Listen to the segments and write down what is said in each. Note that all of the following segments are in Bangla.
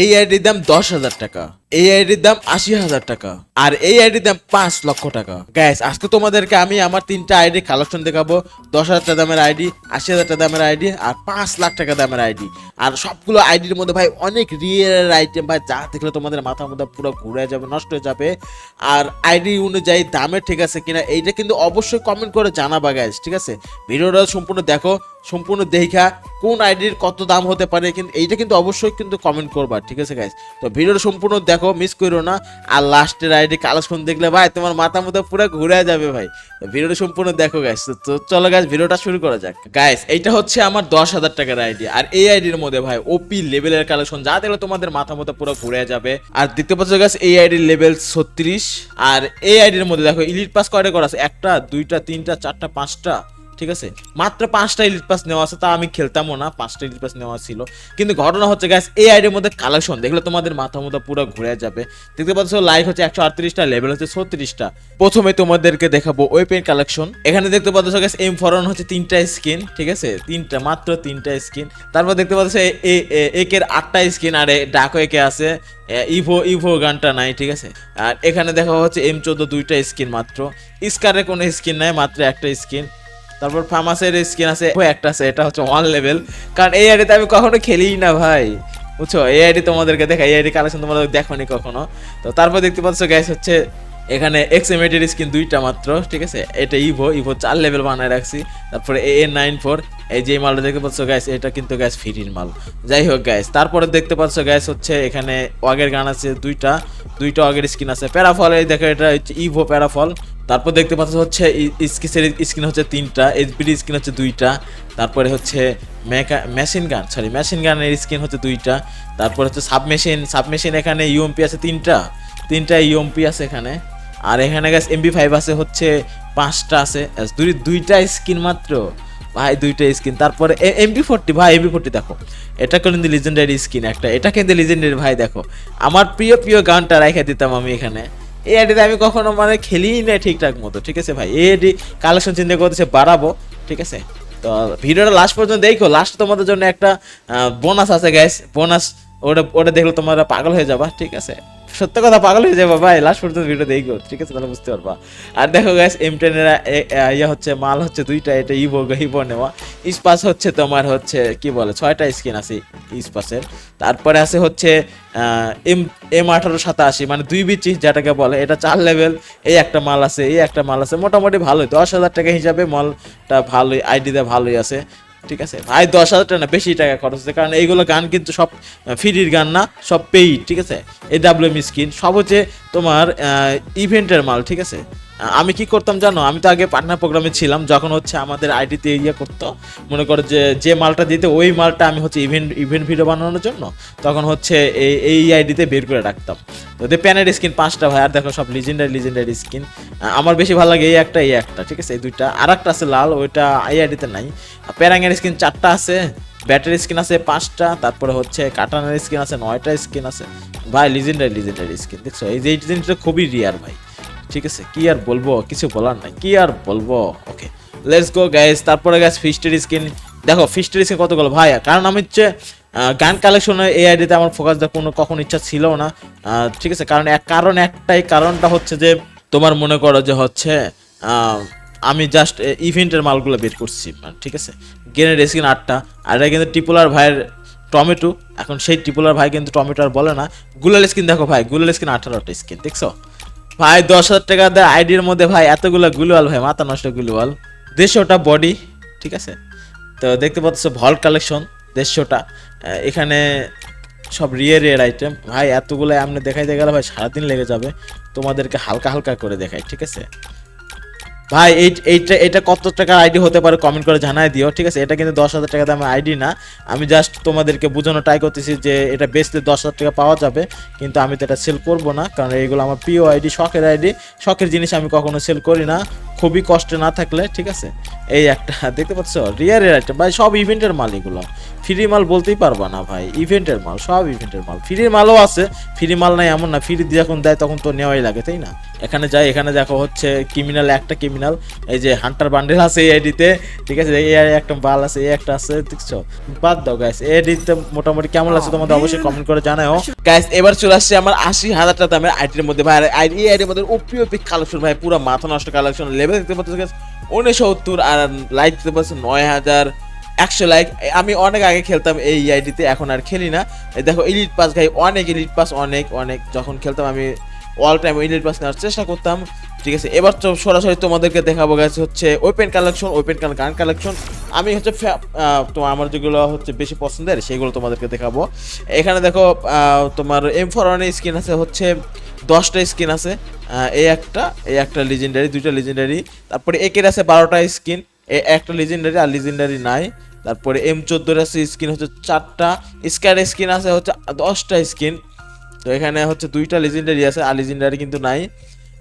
এই আইডির দাম দশ হাজার টাকা। এই আইডির দাম আশি হাজার টাকা। আর এই আইডির দাম পাঁচ লক্ষ টাকা। গ্যাস আজকে তোমাদেরকে আমি আমার তিনটা আইডি কালেকশন দেখাবো। দশ হাজার টাকা দামের আইডি, আশি হাজার টাকা দামের আইডি আর পাঁচ লাখ টাকা দামের আইডি। আর সবগুলো আইডির মধ্যে ভাই অনেক রিয়েল আইটেম ভাই, যা দেখলে তোমাদের মাথার মধ্যে পুরো ঘুরে যাবে, নষ্ট হয়ে যাবে। আর আইডি অনুযায়ী দামের ঠিক আছে কিনা, এইটা কিন্তু অবশ্যই কমেন্ট করে জানাবা গ্যাস ঠিক আছে? ভিডিওটা সম্পূর্ণ দেখো, সম্পূর্ণ দেখা কোন আইডির কত দাম হতে পারে, কিন্তু এইটা কিন্তু অবশ্যই কিন্তু কমেন্ট করবা, ঠিক আছে গ্যাস তো ভিডিওটা সম্পূর্ণ দেখো। মিস করো না। আর লাস্টের আইডি কালেকশন দেখলে ভাই, তোমার মাথা মতো পুরো ঘুরে যাবে ভাই। ভিডিওটা সম্পূর্ণ দেখো গাইস তো চলো গাইস ভিডিওটা শুরু করা যাক। গাইস এইটা হচ্ছে আমার দশ হাজার টাকার আইডি আর এই আইডির মধ্যে ভাই ওপি লেভেলের কালেকশন যা দেখলে তোমাদের মাথা মতো পুরো ঘুরে যাবে। আর দেখতে পাচ্ছ গাইস এই আইডির লেভেল ছত্রিশ। আর এই আইডির মধ্যে দেখো ইলিট পাস কয়টা করা আছে। একটা, দুইটা, তিনটা, চারটা, পাঁচটা। ঠিক আছে? মাত্র পাঁচটা ইলিট পাস নেওয়া আছে, তা আমি খেলতামও না পাঁচটা ইলিট পাস নেওয়া ছিল। কিন্তু ঘটনা হচ্ছে গ্যাস এই আইডির মধ্যে কালেকশন দেখলে তোমাদের মাথা মতো পুরো ঘুরে যাবে। দেখতে পাচ্ছ লাইক হচ্ছে একশো আটত্রিশটা লেভেল হচ্ছে ছত্রিশটা। প্রথমে তোমাদেরকে দেখাবো ওয়েপেন কালেকশন এখানে দেখতে পাচ্ছ গ্যাস এম ফরন হচ্ছে তিনটা স্কিন ঠিক আছে? তিনটা, মাত্র তিনটা স্কিন তারপর দেখতে পাচ্ছ একের আটটা স্কিন আর ডাকো একে আছে ইভো ইভো গানটা নাই, ঠিক আছে? আর এখানে দেখা হচ্ছে এম চোদ্দ দুইটা স্কিন মাত্র। স্কারের কোনো স্কিন নাই, মাত্র একটা স্কিন তারপর ফার্মাসের স্কিন আছে একটা আছে, এটা হচ্ছে ওয়ান লেভেল কারণ এই আইডিতে আমি কখনো খেলিই না ভাই, বুঝছ? এই আইডি তোমাদেরকে দেখা এই আইডি কালেকশন তোমাদের দেখোনি কখনো? তো তারপর দেখতে পাচ্ছ গ্যাস হচ্ছে এখানে এক্স এমেটের স্কিন দুইটা মাত্র, ঠিক আছে? এটা ইভো ইভো চার লেভেল বানায় রাখছি। তারপরে এ এন নাইন ফোর এই যে মালটা দেখতে পাচ্ছ গ্যাস এটা কিন্তু গ্যাস ফ্রির মাল। যাই হোক গ্যাস তারপরে দেখতে পাচ্ছ গ্যাস হচ্ছে এখানে ওয়াগের গান আছে দুইটা দুইটা ওয়াগের স্কিন আছে। প্যারাফল এই দেখো, এটা হচ্ছে ইভো প্যারাফল তারপর দেখতে পাচ্ছ হচ্ছে স্কিসের স্কিন হচ্ছে তিনটা এইচবিডি স্ক্রিন হচ্ছে দুইটা, তারপরে হচ্ছে মেকা মেশিন গান সরি মেশিন গানের স্ক্রিন হচ্ছে দুইটা, তারপর হচ্ছে সাবমেশিন সাবমেশিন এখানে ইউএমপি আছে তিনটা তিনটা ইউএমপি আছে এখানে, আর এখানে গ্যাস এমবি ফাইভ আছে হচ্ছে পাঁচটা আছে দুই দুইটা স্কিন মাত্র। ভাই, দুইটা স্কিন তারপরে এমবি ফোরটি ভাই এমবি ফোরটি দেখো, এটা কিন্তু লিজেন্ডারি স্কিন একটা, এটা কিন্তু লিজেন্ডারি ভাই, দেখো। আমার প্রিয় প্রিয় গানটা রেখে দিতাম আমি এখানে। এই আইডিতে আমি কখনো মানে খেলিই না ঠিকঠাক মতো, ঠিক আছে ভাই? এই আইডি কালেকশন চিন্তা করতেছে বাড়াবো, ঠিক আছে? তো ভিডিওটা লাস্ট পর্যন্ত দেখো লাস্ট তোমাদের জন্য একটা বোনাস আছে গ্যাস বোনাস ওটা ওটা দেখলে তোমরা পাগল হয়ে যাবা, ঠিক আছে? সত্য কথা পাগল হয়ে যাবে, ভাই। লাস্ট পর্যন্ত ভিডিও দেখো, ঠিক আছে? তাহলে বুঝতে পারবা। আর দেখো গ্যাস এম টেনের ইয়ে হচ্ছে, মাল হচ্ছে দুইটা, এটা ইভো ইভো নেওয়া। ইস্পাস হচ্ছে তোমার হচ্ছে, কি বলে, ছয়টা স্কিন আছে ইস্পাসের। তারপরে আছে হচ্ছে এম এম আঠারো সাতাশি মানে দুই বিচি যেটাকে বলে, এটা চার লেভেল এই একটা মাল আছে, এই একটা মাল আছে, মোটামুটি ভালোই। দশ হাজার টাকা হিসাবে মালটা ভালোই আইডিতে ভালোই আছে। ঠিক আছে? ভাই, দশ হাজার টাকা বেশি টাকা খরচ হচ্ছে। কারণ এইগুলো গান কিন্তু সব ফ্রির গান না, সব পেইড ঠিক আছে? এ ডাব্লিউ এম স্কিন সব হচ্ছে তোমার ইভেন্টের মাল, ঠিক আছে? আমি কি করতাম জানো? আমি তো আগে পার্টনার প্রোগ্রামে ছিলাম, যখন হচ্ছে আমাদের আইডিতে ইয়ে করতো। মনে করো যে যে মালটা দিতে, ওই মালটা আমি হচ্ছে ইভেন্ট ইভেন্ট ভিডিও বানানোর জন্য তখন হচ্ছে এই এই আইডিতে বের করে রাখতাম। তো ওদের প্যানের স্কিন পাঁচটা ভাই, আর দেখো সব লিজেন্ডারি লিজেন্ডারি স্কিন আমার বেশি ভালো লাগে এই একটা এই একটা, ঠিক আছে? এই দুইটা। আর একটা আছে লাল, ওইটা এই আইডিতে নাই। প্যারাঙের স্কিন চারটা আছে ব্যাটারি স্কিন আছে পাঁচটা, তারপরে হচ্ছে কাটানের স্কিন আছে, নয়টা স্কিন আছে। ভাই লিজেন্ডারি লিজেন্ডারি স্কিন দেখছ? এই যে জিনিসটা খুবই রিয়ার ভাই। ঠিক আছে, কি আর বলব? কিছু বলার নাই। কি আর বলব? ওকে লেটস গো গাইস তারপরে গাইস ফিস্টের স্কিন দেখো ফিস্টের স্কিন কতগুলো ভাই, কারণ আমি হচ্ছে গান কালেকশনে এই আইডিতে আমার ফোকাস দেওয়ার কোনো কখন ইচ্ছা ছিল না। ঠিক আছে, কারণ এক কারণ, একটাই কারণটা হচ্ছে যে, তোমার মনে করো যে হচ্ছে আমি জাস্ট ইভেন্টের মালগুলো বের করছি। ঠিক আছে গেনের স্কিন আটটা। আর এটা কিন্তু টিপুলার ভাইয়ের টমেটো। এখন সেই টিপুলার ভাই কিন্তু টমেটো আর বলে না। গুলাল স্কিন দেখো ভাই গুলাল স্কিন আঠারোটা স্কিন দেখছ? ভাই, দশ হাজার টাকা দেয় আইডির মধ্যে ভাই এতগুলো গুলওয়াল ভাই, মাথা নষ্ট গুলওয়াল। দেড়শোটা বডি ঠিক আছে? তো দেখতে পাচ্ছ ভল কালেকশন দেড়শোটা এখানে সব রিয়ে রিয়ার আইটেম ভাই, এতগুলো আপনি দেখাইতে গেলে ভাই সারাদিন লেগে যাবে। তোমাদেরকে হালকা হালকা করে দেখাই, ঠিক আছে? ভাই, এই এইটা এটা কত টাকার আইডি হতে পারে কমেন্ট করে জানাই দিও, ঠিক আছে? এটা কিন্তু দশ হাজার টাকা দামের আইডি না। আমি জাস্ট তোমাদেরকে বোঝানো ট্রাই করতেছি যে এটা বেচলে দশ হাজার টাকা পাওয়া যাবে, কিন্তু আমি তো এটা সেল করব না, কারণ এইগুলো আমার প্রিয় আইডি, শখের আইডি। শখের জিনিস আমি কখনো সেল করি না। খুবই কষ্টে না থাকলে ঠিক আছে? এই একটা দেখতে পাচ্ছ? রিয়ারের একটা ভাই সব ইভেন্টের মাল এগুলো। ফ্রি মাল বলতেই পারবা না ভাই। ইভেন্টের মাল সব ইভেন্টের মাল। ফ্রি মালও আছে ফ্রি মাল নাই এমন না। ফ্রি দিয়ে যখন দেয় তখন তো নেওয়াই লাগে তাই না? এখানে যাই এখানে দেখো হচ্ছে ক্রিমিনাল একটা ক্রিমিনাল এই যে হান্টার বান্ডেল আছে এই আইডিতে ঠিক আছে? এই একটা বাল আছে এই একটা আছে দেখছ? বাদ দাও গাইস এই আইডিতে মোটামুটি কেমন লাগছে তোমাদের অবশ্যই কমেন্ট করে জানাও। গাইস এবার চলে আসছে আমার আশি হাজার টাকা দামের আইডির মধ্যে ভাই এই আইডির মধ্যে ওপি ওপি কালেকশন ভাই পুরো মাথা নষ্ট কালেকশন লেভেল দেখতে পাচ্ছ গাইস উনসত্তর আর লাইক দেখতে পাচ্ছ নয় হাজার একশো লাইক আমি অনেক আগে খেলতাম এই আইডিতে এখন আর খেলি না। দেখো ইলিট পাস ভাই অনেক ইলিট পাস অনেক অনেক। যখন খেলতাম আমি অল টাইম ইলিট পাস নেওয়ার চেষ্টা করতাম। ঠিক আছে, এবার তো সরাসরি তোমাদেরকে দেখাবো গেছে হচ্ছে open collection open gun collection আমি হচ্ছে তোমার আমার যেগুলো হচ্ছে বেশি পছন্দের, সেগুলো তোমাদেরকে দেখাবো। এখানে দেখো তোমার এম ফর স্কিন আছে হচ্ছে, দশটা স্কিন আছে এই একটা এই একটা লিজেন্ডারি দুইটা লিজেন্ডারি তারপরে একের আছে বারোটা স্কিন এ একটা লিজেন্ডারি আর লিজেন্ডারি নাই। তারপরে এম চোদ্দোর আছে স্কিন হচ্ছে চারটা স্কার স্কিন আছে হচ্ছে দশটা স্কিন তো এখানে হচ্ছে দুইটা লিজেন্ডারি আছে, আর লিজেন্ডারি কিন্তু নাই।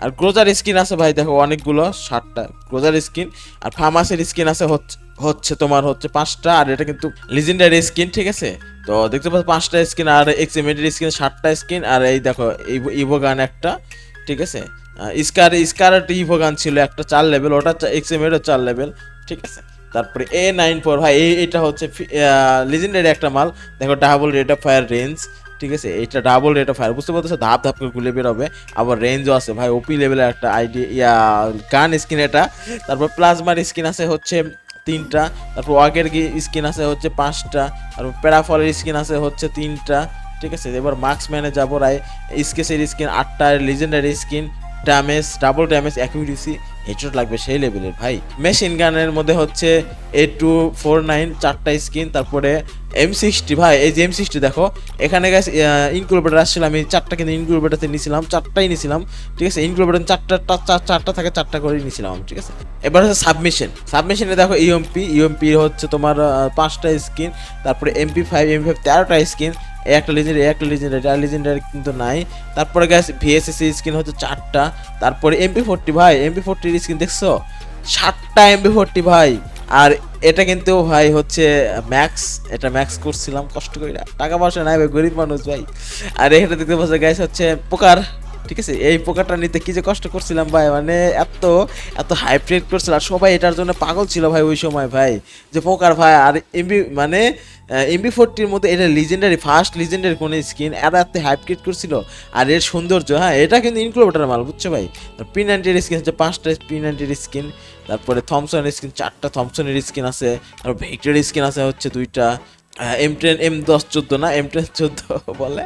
আর ক্লোজার স্কিন আছে ভাই, দেখো অনেকগুলো, ষাটটা ক্লোজার স্কিন আর ফার্মাসির স্কিন আছে হচ্ছে হচ্ছে তোমার হচ্ছে পাঁচটা, আর এটা কিন্তু লিজেন্ডারি স্কিন ঠিক আছে? তো দেখতে পাচ্ছ পাঁচটা স্কিন আর এক্সিমেটের স্কিন ষাটটা স্কিন আর এই দেখো ইভো গান একটা, ঠিক আছে? স্কার স্কার একটা ইভো গান ছিল, একটা চার লেভেল ওটা এক্সিমেটও চার লেভেল ঠিক আছে? তারপরে এ নাইন ফোর ভাই এটা হচ্ছে লিজেন্ডারি একটা মাল, দেখো double rate of fire range ঠিক আছে? এটা ডাবল রেট অফ ফায়ার বুঝতে পারতেছো? ধাপ ধাপ করে গুলে বেরোবে আবার রেঞ্জও আছে, ভাই ওপি লেভেলের একটা আইডি ইয়া গান স্কিন এটা, তারপর প্লাজমার স্কিন আছে, হচ্ছে তিনটা, তারপর ওয়াগের স্কিন আছে হচ্ছে পাঁচটা তারপর প্যারাফলের স্কিন আছে হচ্ছে তিনটা, ঠিক আছে? এবার মার্কসম্যানে যাব রায়। স্কেসের স্কিন, আটটা legendary skin damage double damage accuracy headshot লাগবে সেই লেভেলের ভাই। মেশিন গানের মধ্যে হচ্ছে এ টু ফোর নাইন চারটা স্কিন তারপরে এম সিক্সটি ভাই এই যে এম সিক্সটি দেখো এখানে গেছে ইনকুলেটার আসছিল আমি চারটা কিন্তু ইনকুলেটারতে নিয়েছিলাম চারটাই নিয়েছিলাম ঠিক আছে? ইনকুলেটার চারটা চার চারটা থাকে চারটা করে নিয়েছিলাম আমি, ঠিক আছে? এবার হচ্ছে সাবমিশন সাবমিশনে দেখো E ইউএমপি ইউএমপি হচ্ছে তোমার পাঁচটা স্কিন তারপরে এমপি ফাইভ এমপি ফাইভ তেরোটা স্কিন একটা লিজেন্ডারি একটা লিজেন্ডারি আর লিজেন্ডারি কিন্তু নাই। তারপরে গ্যাস ভিএসএসি স্কিন হচ্ছে চারটা। তারপরে এমপি ফোরটি ভাই এমপি ফোরটির স্কিন দেখছ? সাতটা এমপি ফোরটি ভাই। আর এটা কিন্তু ভাই হচ্ছে ম্যাক্স এটা ম্যাক্স করছিলাম, কষ্ট করে টাকা পয়সা নাই ভাই, গরিব মানুষ ভাই। আর এখানে দেখতে পাচ্ছ গ্যাস হচ্ছে পোকার ঠিক আছে? এই পোকাটা নিতে কি যে কষ্ট করছিলাম ভাই মানে এত এত হাইপ রেট করছিল আর সবাই এটার জন্য পাগল ছিল ভাই ওই সময় ভাই। যে পোকার ভাই, আর এমবি মানে এমবি ফোরটির মধ্যে এটা লিজেন্ডারি ফার্স্ট লিজেন্ডারি কোনো স্কিন এত এত হাইপ ক্রিয়েট করছিল। আর এর সৌন্দর্য হ্যাঁ এটা কিন্তু ইনক্লুবেটার মাল, বুঝছ ভাই? পি নাইনটির স্কিন হচ্ছে পাঁচটা পি নাইনটির স্কিন তারপরে থমসনের স্কিন চারটা থমসনের স্কিন আছে, তারপর ভেক্টরের স্কিন আছে হচ্ছে দুইটা এম টেন এম দশ চোদ্দ না এম টেন চোদ্দ বলে।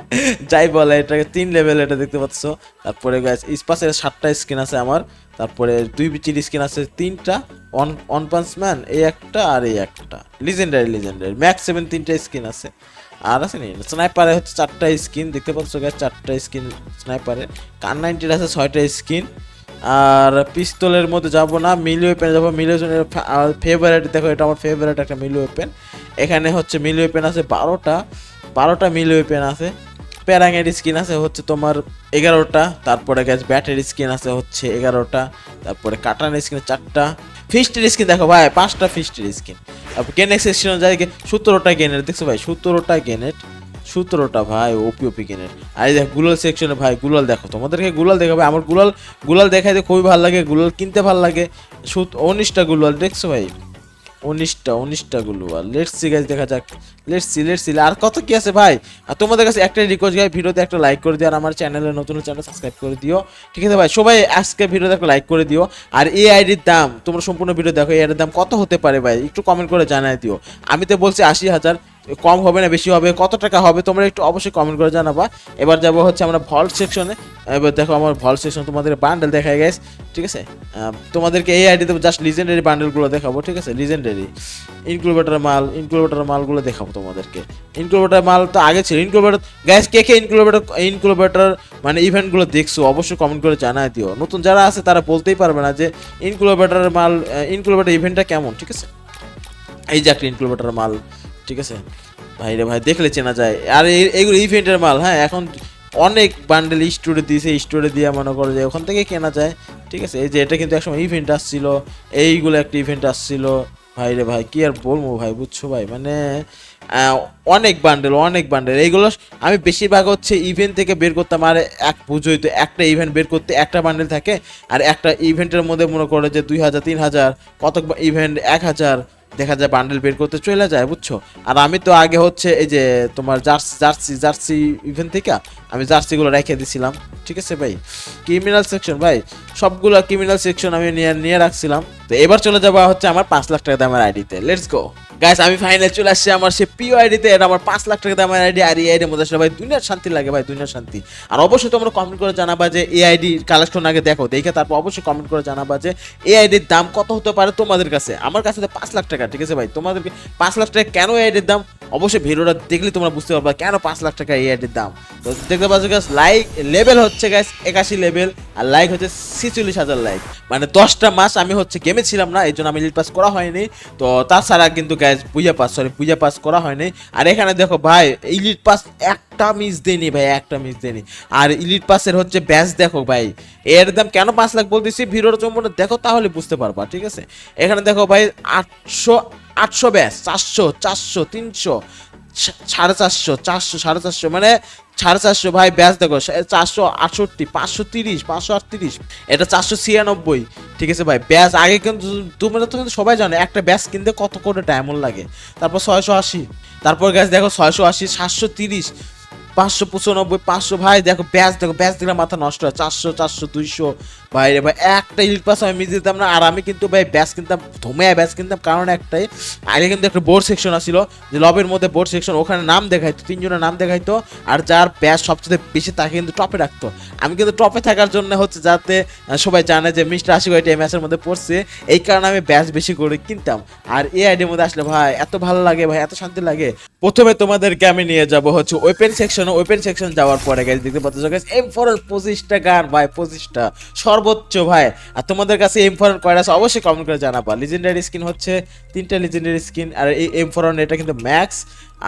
যাই বলে, এটাকে তিন লেভেল এটা দেখতে পাচ্ছ। তারপরে স্পাসের সাতটা স্কিন আছে আমার। তারপরে দুই বিচির স্কিন আছে, তিনটা। অন অন পাঞ্চ ম্যান এই একটা আর এই একটা। লিজেন্ডারি লিজেন্ডারি ম্যাক্স সেভেন তিনটা স্কিন আছে। আর আছে নি? স্নাইপারে হচ্ছে চারটা স্কিন দেখতে পাচ্ছ গাছ চারটা স্কিন স্নাইপারে কার নাইনটির আছে, ছয়টা স্কিন আর পিস্তলের মধ্যে যাব না মিলি ওয়েপেন যাব। মিলি ফেভারিট দেখো এটা আমার ফেভারিট একটা মিলি ওয়েপেন এখানে হচ্ছে মিলি ওয়েপেন আছে বারোটা বারোটা মিলি ওয়েপেন আছে। প্যারাঙের স্কিন আছে হচ্ছে তোমার এগারোটা, তারপরে গ্যাস ব্যাটের স্কিন আছে হচ্ছে এগারোটা, তারপরে কাটানের স্কিন চারটা। ফিস্টের স্কিন দেখো ভাই, পাঁচটা ফিস্টের স্কিন তারপর গেনেক্স স্কিন যায় সতেরোটা গেনের দেখছ ভাই? সতেরোটা গেনেট সতেরোটা ভাই ওপি ওপি গেনের আর দেখো গুলাল সেকশনে ভাই, গুলাল দেখো, তোমাদেরকে গুলাল দেখাবে আমার গুলাল গুলাল দেখাইতে খুবই ভালো লাগে, গুলাল কিনতে ভালো লাগে। উনিশটা গুলাল, দেখছ ভাই? উনিশটা উনিশটা গুলো। লেটস সি গাইজ দেখা যাক। লেটস সি লেটস সি আর কত কি আছে ভাই? আর তোমাদের কাছে একটা রিকোয়েস্ট গাই ভিডিওতে একটা লাইক করে দিও। আর আমার চ্যানেলে নতুন চ্যানেল সাবস্ক্রাইব করে দিও। ঠিক আছে ভাই? সবাই আজকে ভিডিওতে একটা লাইক করে দিও। আর এই আইডির দাম, তোমরা সম্পূর্ণ ভিডিও দেখো। এই আইডির দাম কত হতে পারে ভাই? একটু কমেন্ট করে জানাই দিও। আমি তো বলছি আশি হাজার। কম হবে না, বেশি হবে, কত টাকা হবে তোমরা একটু অবশ্যই কমেন্ট করে জানাবা। এবার যাব হচ্ছে আমরা ভল্ট সেকশনে এবার দেখো আমার ভল্ট সেকশন তোমাদের বান্ডেল দেখায় গেছে ঠিক আছে? তোমাদেরকে এই আইডিতে জাস্ট লিজেন্ডারি বান্ডেলগুলো দেখাবো, ঠিক আছে? লিজেন্ডারি ইনক্লুবেটার মাল ইনক্লুবেটার মালগুলো দেখাবো তোমাদেরকে। ইনক্লুবেটার মাল তো আগে ছিল। ইনক্লুবেটার গ্যাস কে কে ইনক্লুবেটার ইনক্লুবেটার মানে ইভেন্টগুলো দেখছ, অবশ্যই কমেন্ট করে জানায় দিও। নতুন যারা আছে, তারা বলতেই পারবে না যে ইনক্লুবেটার মাল ইনক্লুবেটার ইভেন্টটা কেমন, ঠিক আছে? এই যে একটা ইনক্লুবেটার মাল। ঠিক আছে? ভাই রে ভাই, দেখলে চেনা যায়। আর এই- এইগুলো ইভেন্টের মাল হ্যাঁ? এখন অনেক বান্ডেল স্টোরে দিয়েছে স্টোরে দিয়ে মনে করো যে ওখান থেকে কেনা যায়। ঠিক আছে? এই যে এটা কিন্তু একসময় ইভেন্ট আসছিল, এইগুলো একটা ইভেন্ট আসছিল। ভাই রে ভাই, কি আর বলব ভাই, বুঝছ ভাই? মানে অনেক বান্ডেল অনেক বান্ডেল এইগুলো আমি বেশিরভাগ হচ্ছে ইভেন্ট থেকে বের করতাম, আর এক পুজোই তো, একটা ইভেন্ট বের করতে একটা বান্ডেল থাকে, আর একটা ইভেন্টের মধ্যে মনে করে যে দুই হাজার, তিন হাজার কত ইভেন্ট এক হাজার দেখা যায় বান্ডেল বের করতে চলে যায়, বুঝছ? আর আমি তো আগে হচ্ছে এই যে তোমার জার্সি জার্সি জার্সি ইভেন্ট থেকে আমি জার্সিগুলো রেখে দিছিলাম, ঠিক আছে ভাই? ক্রিমিনাল সেকশন ভাই, সবগুলো ক্রিমিনাল সেকশন আমি নিয়ে নিয়ে রাখছিলাম। তো এবার চলে যাব হচ্ছে আমার পাঁচ লাখ টাকা দামের আইডিতে লেটস গো গাইস আমি ফাইনাল চলে আসছি আমার সে পিও আইডিতে এটা আমার পাঁচ লাখ টাকা দামের আইডি আর এই আইডির মধ্যে ভাই দুনিয়ার শান্তি লাগে ভাই, দুনিয়ার শান্তি। আর অবশ্যই তোমরা কমেন্ট করে জানাবা যে এই আইডি কালেকশন আগে দেখো, দেখে তারপর অবশ্যই কমেন্ট করে জানাবা যে এ আইডির দাম কত হতে পারে তোমাদের কাছে। আমার কাছে তো পাঁচ লাখ টাকা, ঠিক আছে ভাই? তোমাদেরকে পাঁচ লাখ টাকা কেন এ আইডির দাম অবশ্যই ভিডিওটা দেখলে তোমরা বুঝতে পারবা কেন পাঁচ লাখ টাকা এই আইডির দাম। তো দেখতে পাচ্ছ গাছ লাইক লেভেল হচ্ছে গাছ একাশি লেভেল আর লাইক হচ্ছে ছিচল্লিশ হাজার লাইক মানে দশটা মাস আমি হচ্ছে গেমে ছিলাম না এই জন্য আমি লিড পাস করা হয়নি। তো তাছাড়া কিন্তু গ্যাস পূজা পাস সরি পূজা পাস করা হয়নি। আর এখানে দেখো ভাই ইলিট পাস একটা মিস দেয়নি ভাই, একটা মিস দেয়নি। আর ইলিট পাসের হচ্ছে ব্যাচ দেখো ভাই, এর দাম কেন পাঁচ লাখ বলতেছি? ভিডিওর জন্য দেখো তাহলে বুঝতে পারবা, ঠিক আছে? এখানে দেখো ভাই, আটশো আটশো ব্যাস, চারশো চারশো, তিনশো সাড়ে চারশো চারশো, সাড়ে চারশো মানে সাড়ে চারশো ভাই ব্যাস দেখো চারশো আটষট্টি, পাঁচশো তিরিশ, পাঁচশো আটত্রিশ, এটা চারশো ছিয়ানব্বই, ঠিক আছে ভাই? ব্যাচ আগে কিন্তু তোমরা তো কিন্তু সবাই জানো, একটা ব্যাস কিনতে কত করে ডায়মন্ড লাগে? তারপর ছয়শো আশি, তারপর গ্যাস দেখো ছয়শো আশি, সাতশো তিরিশ, পাঁচশো পঁচানব্বই, পাঁচশো, ভাই দেখো ব্যাচ দেখো ব্যাচ দেখলে মাথা নষ্ট হয়, চারশো চারশো, দুইশো ভাই রে ভাই, একটা ইলিট পাস আমি দিতাম না, আর আমি কিন্তু ভাই ব্যাচ কিনতাম ধমে ব্যাচ কিনতাম, কারণ একটাই, আগে কিন্তু একটা বোর্ড সেকশন আসছিল যে লবের মধ্যে বোর্ড সেকশন ওখানে নাম দেখাইতো, তিনজনের নাম দেখাইতো, আর যার ব্যাচ সবচেয়ে বেশি তাকে কিন্তু টপে রাখতো। আমি কিন্তু টপে থাকার জন্য হচ্ছে যাতে সবাই জানে যে মিস্টার আশিক ভাই এই ম্যাচের মধ্যে পড়ছে, এই কারণে আমি ব্যাচ বেশি করে কিনতাম। আর এই আইডির মধ্যে আসলে ভাই, এত ভালো লাগে ভাই, এত শান্তি লাগে। প্রথমে তোমাদেরকে আমি নিয়ে যাব হচ্ছে ওপেন সেকশন ওপেন সেকশন যাওয়ার পরে গেছে দেখতে পাচ্ছ গাইস এম ফোর পঁচিশটা গান, ভাই, পঁচিশটা। সর্বোচ্চ, ভাই। আর তোমাদের কাছে এম ফোর কয়টা আছে, অবশ্যই কমেন্ট করে জানাবা। লিজেন্ডারি স্কিন হচ্ছে, তিনটা লিজেন্ডারি স্কিন আর এই এম ফোর এটা কিন্তু ম্যাক্স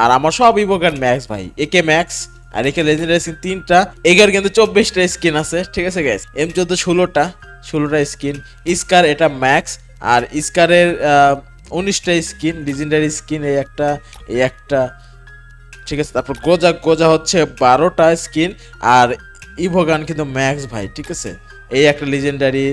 আর আমার সব ইভোগান ম্যাক্স ভাই। একে ম্যাক্স আর একে লেজেন্ডারি স্কিন তিনটা। এগার কিন্তু চব্বিশটা স্কিন আছে, ঠিক আছে গাইস এম চোদ্দ ষোলোটা ষোলোটা স্কিন স্কার এটা ম্যাক্স আর স্কারের উনিশটা স্কিন লিজেন্ডারি স্কিন এই একটা এই একটা। ঠিক আছে, তারপর গোজা গোজা হচ্ছে বারোটা স্কিন আর ইভোগান কিন্তু ম্যাক্স ভাই, ঠিক আছে? এই একটা লিজেন্ডারি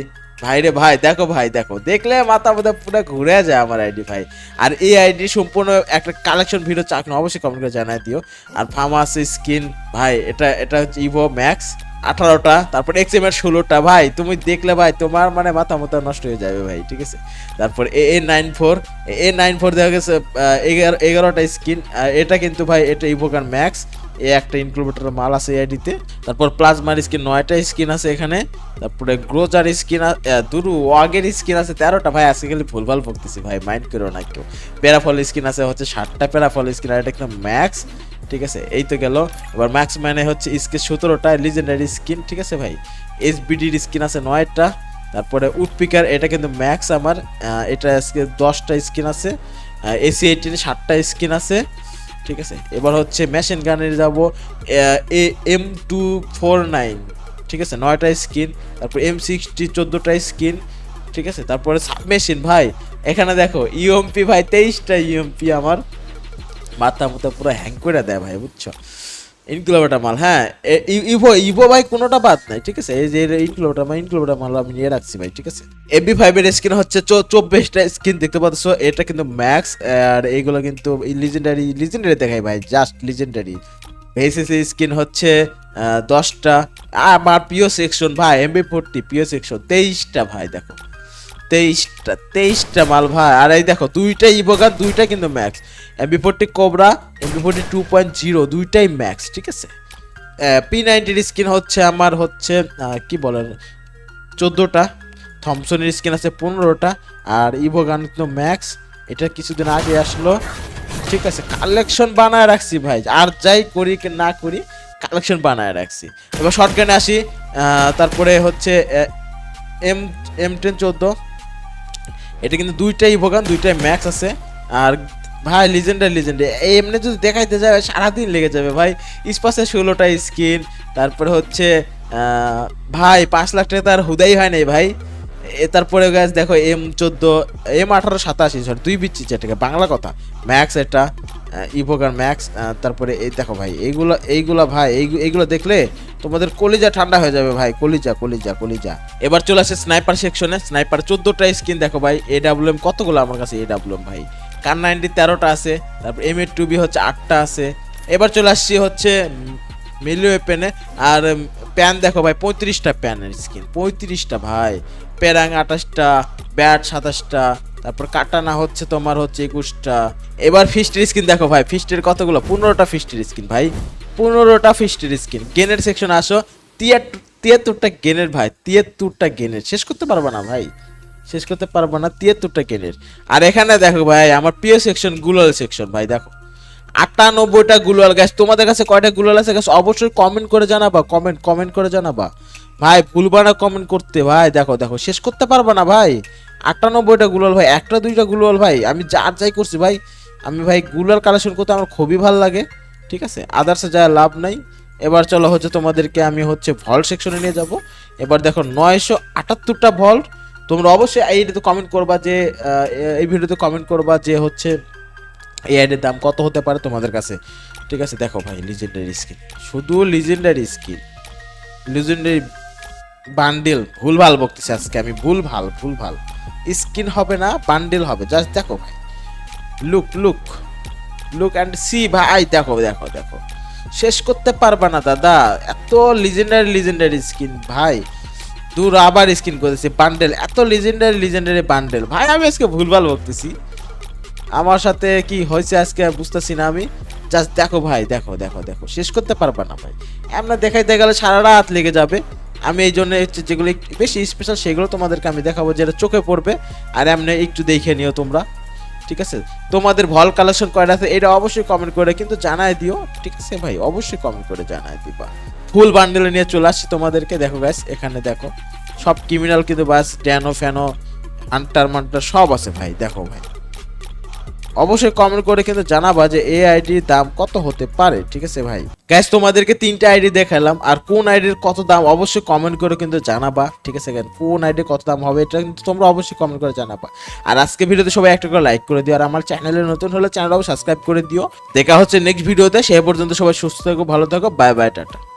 ভাই রে ভাই, দেখো ভাই, দেখো। দেখলে মাথা মাথা পুরো ঘুরে যায় আমার আইডি ভাই। আর এই আইডি সম্পূর্ণ একটা কালেকশন ভিডিও চাকরি অবশ্যই কমেন্ট করে জানাই দিও। আর ফার্মাস স্কিন ভাই, এটা এটা হচ্ছে ইভো ম্যাক্স আঠারোটা, তারপর এক্সএম এর ষোলোটা। ভাই, তুমি দেখলে ভাই, তোমার মানে মাথা মাথা নষ্ট হয়ে যাবে ভাই, ঠিক আছে? তারপর A A nine four A nine four দেখা গেছে এগারো, এগারোটা স্কিন এটা কিন্তু ভাই, এটা ইভোকার ম্যাক্স এ একটা ইনক্লুবেটর মাল আছে আইডিতে তারপর প্লাজমার স্কিন নয়টা স্কিন আছে এখানে। তারপরে গ্রোজার স্কিন দুরু ওয়াগের স্কিন আছে, তেরোটা। ভাই, আজকে খালি ভুলভাল পড়তেছি ভাই মাইন্ড করো না কেউ। প্যারাফল স্কিন আছে, হচ্ছে ষাটটা প্যারাফল স্কিন আর এটা কিন্তু ম্যাক্স ঠিক আছে? এই তো গেল। এবার ম্যাক্স মানে হচ্ছে স্কিন সতেরোটা লিজেন্ডারি স্কিন ঠিক আছে ভাই? এসবিডির স্কিন আছে নয়টা। তারপরে উডপিকার এটা কিন্তু ম্যাক্স আমার। এটা আজকে দশটা স্কিন আছে। এসি এইটিনে ষাটটা স্কিন আছে। ঠিক আছে? এবার হচ্ছে মেশিন গানের যাব, A M two four nine, ঠিক আছে? নয়টা স্কিন তারপর এম সিক্সটি চোদ্দোটা স্কিন ঠিক আছে? তারপরে সাবমেশিন ভাই, এখানে দেখো ইউএমপি ভাই তেইশটা ইউএমপি আমার। মাথা মতো পুরো হ্যাং করে দেয়, ভাই, বুঝছ? ইনক্লোভেটার মাল হ্যাঁ। ইভো ইভো ভাই কোনোটা বাদ নাই, ঠিক আছে? এই যে ইনক্লোভেটার মাল ইনক্লোভেটার মাল আমি নিয়ে রাখছি ভাই, ঠিক আছে? এমবি ফাইভের স্কিন হচ্ছে চব্বিশটা স্কিন দেখতে পাচ্ছ? এটা কিন্তু ম্যাক্স, আর এইগুলো কিন্তু লিজেন্ডারি লিজেন্ডারি দেখাই ভাই জাস্ট লিজেন্ডারি ভেসিসি স্কিন হচ্ছে দশটা। আমার প্রিয় সেকশন ভাই এমবি ফোরটি প্রিয় সেকশন তেইশটা ভাই, দেখো। তেইশটা তেইশটা মাল ভাই, আর এই দেখো দুইটাই ইভোগান, দুইটা কিন্তু max. MB forty cobra MB forty two point zero দুইটাই ম্যাক্স ঠিক আছে? পি নাইনটির স্কিন হচ্ছে আমার হচ্ছে কি বলেন চোদ্দোটা। থমসনের স্কিন আছে পনেরোটা, আর ইভোগান কিন্তু ম্যাক্স এটা কিছুদিন আগে আসলো। ঠিক আছে কালেকশন বানায় রাখছি ভাই, আর যাই করি কি না করি কালেকশন বানায় রাখছি। এবার শর্টগানে আসি তারপরে হচ্ছে এম এম টেন চোদ্দ। এটা কিন্তু দুইটাই ইভোগান দুইটাই ম্যাক্স আছে। আর ভাই লিজেন্ডার লিজেন্ডার এমনি যদি দেখাইতে যায়, সারাদিন লেগে যাবে ভাই। স্পাসে ষোলোটা স্কিন তারপরে হচ্ছে ভাই, পাঁচ লাখ টাকা তার হুদাই হয় নাই ভাই। তারপরে গাছ দেখো, এম চোদ্দ, এম আঠারো, সাতাশি সরি দুই বিচ্ছি যেটাকে বাংলা কথা। ম্যাক্স এটা ইভোকার ম্যাক্স তারপরে এই দেখো ভাই, এইগুলো এইগুলো ভাই, এই- এইগুলো দেখলে তোমাদের কলিজা ঠান্ডা হয়ে যাবে ভাই, কলিজা কলিজা কলিজা। এবার চলে আসে স্নাইপার সেকশনে স্নাইপার চোদ্দোটা স্কিন দেখো ভাই এ ডাব্লিউ এম কতগুলো আমার কাছে এ ডাব্লিউ এম ভাই? কার নাইনটি তেরোটা আছে, তারপর এম এর টু বি হচ্ছে আটটা আছে। এবার চলে আসছি হচ্ছে মিলিও পেনে আর প্যান দেখো ভাই, পঁয়ত্রিশটা প্যানের স্কিন পঁয়ত্রিশটা ভাই। প্যারাং আঠাশটা ব্যাট সাতাশটা, তারপর কাটানা হচ্ছে তোমার হচ্ছে একুশটা। এবার ফিস্টের স্কিন দেখো ভাই ফিস্টের কতগুলো? পনেরোটা ফিস্টের স্কিন ভাই, পনেরোটা ফিস্টের স্কিন গেনের সেকশন আসো, তিয়াত্তর, তিয়াত্তরটা গেনের ভাই, তিয়াত্তরটা গেনের শেষ করতে পারব না ভাই। শেষ করতে পারব না, তিয়াত্তরটা গেনের আর এখানে দেখো ভাই, আমার প্রিয় সেকশন গুলাল সেকশন ভাই দেখো। আটানব্বইটা গুলাল গ্যাস তোমাদের কাছে কয়টা গুলাল আছে গ্যাস অবশ্যই কমেন্ট করে জানাবা কমেন্ট কমেন্ট করে জানাবা। ভাই, ভুলবা না কমেন্ট করতে, ভাই, দেখো দেখো, শেষ করতে পারবা না, ভাই। আটানব্বইটা গুলাল ভাই, একটা, দুইটা গুলাল ভাই, আমি যার যাই করছি, ভাই। আমি ভাই গুলাল কালেকশন করতে আমার খুবই ভালো লাগে, ঠিক আছে? আদার্সে যা লাভ নাই। এবার চলো হচ্ছে তোমাদেরকে আমি হচ্ছে ভল্ট সেকশনে নিয়ে যাব। এবার দেখো নয়শো আটাত্তরটা ভল্ট তোমরা অবশ্যই এই ভিডিওতে কমেন্ট করবা যে এই ভিডিওতে কমেন্ট করবা যে হচ্ছে এই আইডির দাম কত হতে পারে তোমাদের কাছে। ঠিক আছে? দেখো ভাই লিজেন্ডারি স্কিন শুধু লিজেন্ডারি স্কিন লিজেন্ডারি বান্ডিল ভুল ভালো বকতেছি আজকে আমি। ভুল ভালো ভুল ভালো স্কিন হবে না বান্ডিল হবে। জাস্ট দেখো ভাই। Look look look and see ভাই, দেখো দেখো দেখো। শেষ করতে পারবা না দাদা। এত লিজেন্ডারি লিজেন্ডারি স্কিন ভাই। দূর আবার স্কিন করেছে বান্ডেল এত লিজেন্ডারি লিজেন্ডারি বান্ডেল ভাই, আমি আজকে ভুলভাল বলতেছি আমার সাথে কি হয়েছে আজকে বুঝতেছি না আমি। জাস্ট দেখো ভাই, দেখো দেখো দেখো, শেষ করতে পারবা না ভাই। এমন দেখাইতে গেলে সারা রাত লেগে যাবে। আমি এই জন্য হচ্ছে যেগুলো বেশি স্পেশাল সেগুলো তোমাদেরকে আমি দেখাবো, যেটা চোখে পড়বে। আর এমনি একটু দেখে নিও তোমরা। ঠিক আছে? তোমাদের ভল কালেকশন কয়টা আছে এটা অবশ্যই কমেন্ট করে কিন্তু জানাই দিও, ঠিক আছে ভাই? অবশ্যই কমেন্ট করে জানাই দিবা। ফুল বান্ডেল নিয়ে চলে আসছি তোমাদেরকে। দেখো গাইস এখানে দেখো। সব ক্রিমিনাল কিন্তু বাস ড্যানো ফ্যানো আন্টার মান্টার সব আছে ভাই। দেখো ভাই। অবশ্যই কমেন্ট করে কিন্তু জানাবা যে এই আইডির দাম কত হতে পারে, ঠিক আছে ভাই? গ্যাস তোমাদেরকে তিনটা আইডি দেখালাম, আর কোন আইডির কত দাম অবশ্যই কমেন্ট করে কিন্তু জানাবা, ঠিক আছে? কোন আইডির কত দাম হবে, এটা কিন্তু তোমরা অবশ্যই কমেন্ট করে জানাবা। আর আজকে ভিডিওতে সবাই একটা করে লাইক করে দিও, আর আমার চ্যানেলে নতুন হলে চ্যানেলটাও সাবস্ক্রাইব করে দিও। দেখা হচ্ছে নেক্সট ভিডিওতে সে পর্যন্ত সবাই সুস্থ থাকো, ভালো থাকো বাই বাই টাটা।